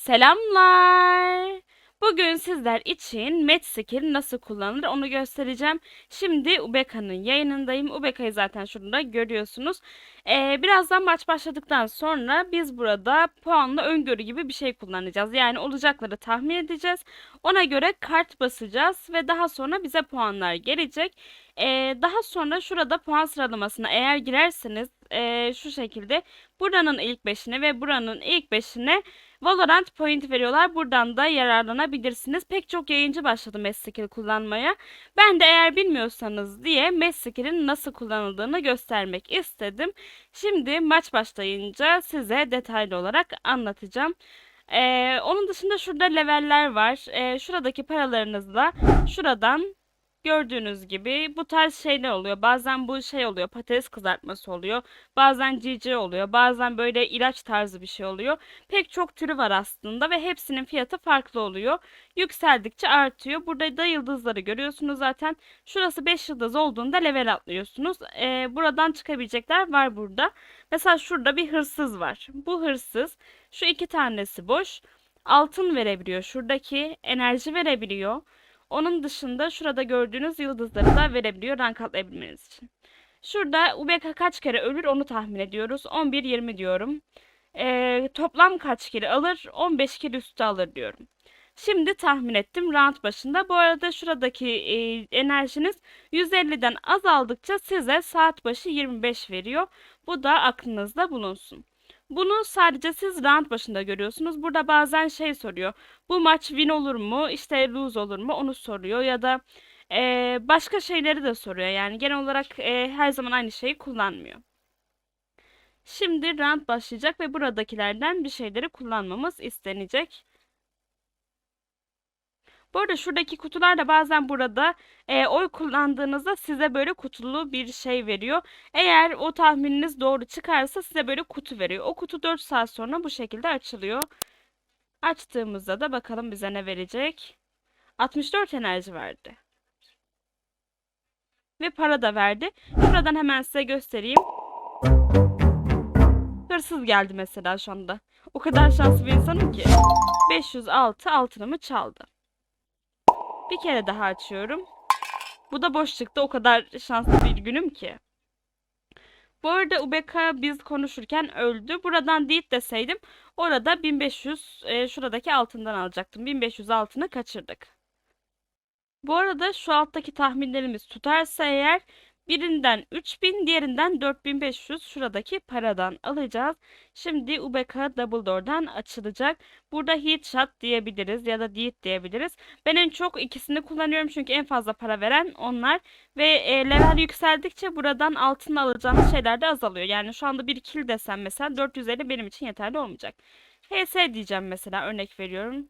Selamlar. Bugün sizler için Met Skill nasıl kullanılır onu göstereceğim. Şimdi Ubeka'nın yayınındayım. Ubeka'yı zaten şurada görüyorsunuz. Ee, birazdan maç başladıktan sonra biz burada puanlı öngörü gibi bir şey kullanacağız. Yani olacakları tahmin edeceğiz. Ona göre kart basacağız ve daha sonra bize puanlar gelecek. Ee, daha sonra şurada puan sıralamasına eğer girerseniz ee, şu şekilde buranın ilk beşine ve buranın ilk beşine Valorant point veriyorlar. Buradan da yararlanabilirsiniz. Pek çok yayıncı başladı Messkill kullanmaya. Ben de eğer bilmiyorsanız diye Messkill'in nasıl kullanıldığını göstermek istedim. Şimdi maç başlayınca size detaylı olarak anlatacağım. Ee, onun dışında şurada leveller var. Ee, şuradaki paralarınızla şuradan Gördüğünüz gibi bu tarz şeyler oluyor. Bazen bu şey oluyor, patates kızartması oluyor. Bazen cici oluyor. Bazen böyle ilaç tarzı bir şey oluyor. Pek çok türü var aslında ve hepsinin fiyatı farklı oluyor. Yükseldikçe artıyor. Burada da yıldızları görüyorsunuz zaten. Şurası 5 yıldız olduğunda level atlıyorsunuz. Ee, buradan çıkabilecekler var burada. Mesela şurada bir hırsız var. Bu hırsız şu iki tanesi boş. Altın verebiliyor. Şuradaki enerji verebiliyor. Onun dışında şurada gördüğünüz yıldızları da verebiliyor rank atlayabilmeniz için. Şurada UBK kaç kere ölür onu tahmin ediyoruz. 11-20 diyorum. Ee, toplam kaç kere alır? 15 kere üstü alır diyorum. Şimdi tahmin ettim round başında. Bu arada şuradaki e, enerjiniz 150'den azaldıkça size saat başı 25 veriyor. Bu da aklınızda bulunsun. Bunu sadece siz round başında görüyorsunuz. Burada bazen şey soruyor. Bu maç win olur mu? İşte lose olur mu? Onu soruyor ya da e, başka şeyleri de soruyor. Yani genel olarak e, her zaman aynı şeyi kullanmıyor. Şimdi round başlayacak ve buradakilerden bir şeyleri kullanmamız istenecek. Bu arada şuradaki kutular da bazen burada e, oy kullandığınızda size böyle kutulu bir şey veriyor. Eğer o tahmininiz doğru çıkarsa size böyle kutu veriyor. O kutu 4 saat sonra bu şekilde açılıyor. Açtığımızda da bakalım bize ne verecek. 64 enerji verdi. Ve para da verdi. Şuradan hemen size göstereyim. Hırsız geldi mesela şu anda. O kadar şanslı bir insanım ki. 506 altınımı çaldı. Bir kere daha açıyorum. Bu da boş çıktı. O kadar şanslı bir günüm ki. Bu arada Ubeka biz konuşurken öldü. Buradan değil deseydim orada 1500 e, şuradaki altından alacaktım. 1500 altını kaçırdık. Bu arada şu alttaki tahminlerimiz tutarsa eğer Birinden 3000, diğerinden 4500 şuradaki paradan alacağız. Şimdi UBK Double Door'dan açılacak. Burada Headshot diyebiliriz ya da Deed diyebiliriz. Ben en çok ikisini kullanıyorum çünkü en fazla para veren onlar. Ve e, level yükseldikçe buradan altın alacağınız şeyler de azalıyor. Yani şu anda bir kill desem mesela 450 benim için yeterli olmayacak. HS diyeceğim mesela örnek veriyorum.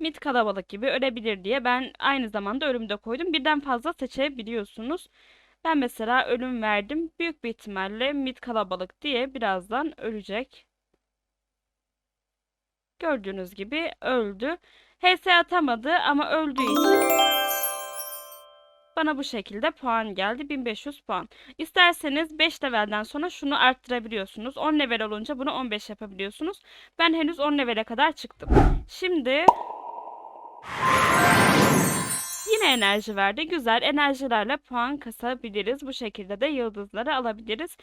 Mid kalabalık gibi ölebilir diye ben aynı zamanda ölüm de koydum. Birden fazla seçebiliyorsunuz. Ben mesela ölüm verdim. Büyük bir ihtimalle mid kalabalık diye birazdan ölecek. Gördüğünüz gibi öldü. HS atamadı ama öldüğü için bana bu şekilde puan geldi. 1500 puan. İsterseniz 5 levelden sonra şunu arttırabiliyorsunuz. 10 level olunca bunu 15 yapabiliyorsunuz. Ben henüz 10 levele kadar çıktım. Şimdi Yine enerji verdi. Güzel enerjilerle puan kasabiliriz. Bu şekilde de yıldızları alabiliriz.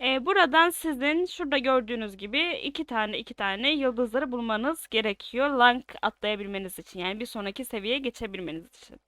Ee, buradan sizin şurada gördüğünüz gibi iki tane iki tane yıldızları bulmanız gerekiyor. Rank atlayabilmeniz için. Yani bir sonraki seviyeye geçebilmeniz için.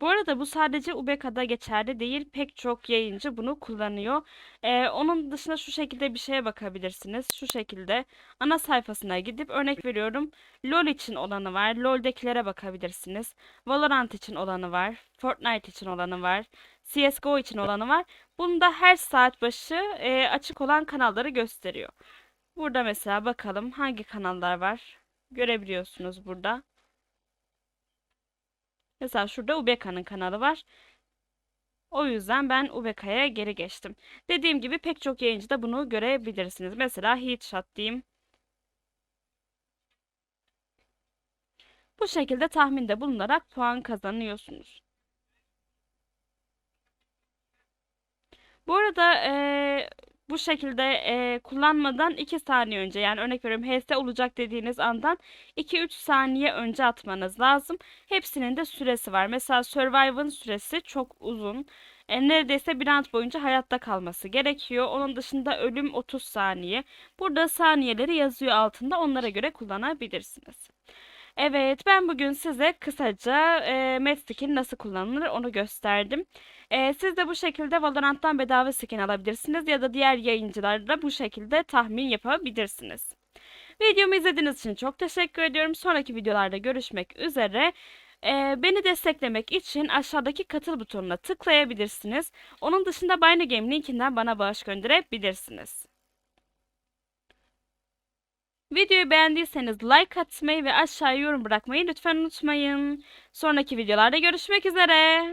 Bu arada bu sadece UBK'da geçerli değil. Pek çok yayıncı bunu kullanıyor. Ee, onun dışında şu şekilde bir şeye bakabilirsiniz. Şu şekilde ana sayfasına gidip örnek veriyorum. LoL için olanı var. LoL'dekilere bakabilirsiniz. Valorant için olanı var. Fortnite için olanı var. CSGO için olanı var. Bunda her saat başı e, açık olan kanalları gösteriyor. Burada mesela bakalım hangi kanallar var. Görebiliyorsunuz burada. Mesela şurada Ubeka'nın kanalı var. O yüzden ben UBK'ya geri geçtim. Dediğim gibi pek çok yayıncıda bunu görebilirsiniz. Mesela Heatshot diyeyim. Bu şekilde tahminde bulunarak puan kazanıyorsunuz. Bu arada eee, bu şekilde eee, kullanmadan 2 saniye önce yani örnek veriyorum HS olacak dediğiniz andan 2-3 saniye önce atmanız lazım. Hepsinin de süresi var. Mesela Survivor'ın süresi çok uzun. E, neredeyse bir round boyunca hayatta kalması gerekiyor. Onun dışında ölüm 30 saniye. Burada saniyeleri yazıyor altında onlara göre kullanabilirsiniz. Evet, ben bugün size kısaca e, Met Skin nasıl kullanılır onu gösterdim. E, siz de bu şekilde Valorant'tan bedava skin alabilirsiniz ya da diğer yayıncılarda bu şekilde tahmin yapabilirsiniz. Videomu izlediğiniz için çok teşekkür ediyorum. Sonraki videolarda görüşmek üzere. E, beni desteklemek için aşağıdaki katıl butonuna tıklayabilirsiniz. Onun dışında Bino Game linkinden bana bağış gönderebilirsiniz. Videoyu beğendiyseniz like atmayı ve aşağıya yorum bırakmayı lütfen unutmayın. Sonraki videolarda görüşmek üzere.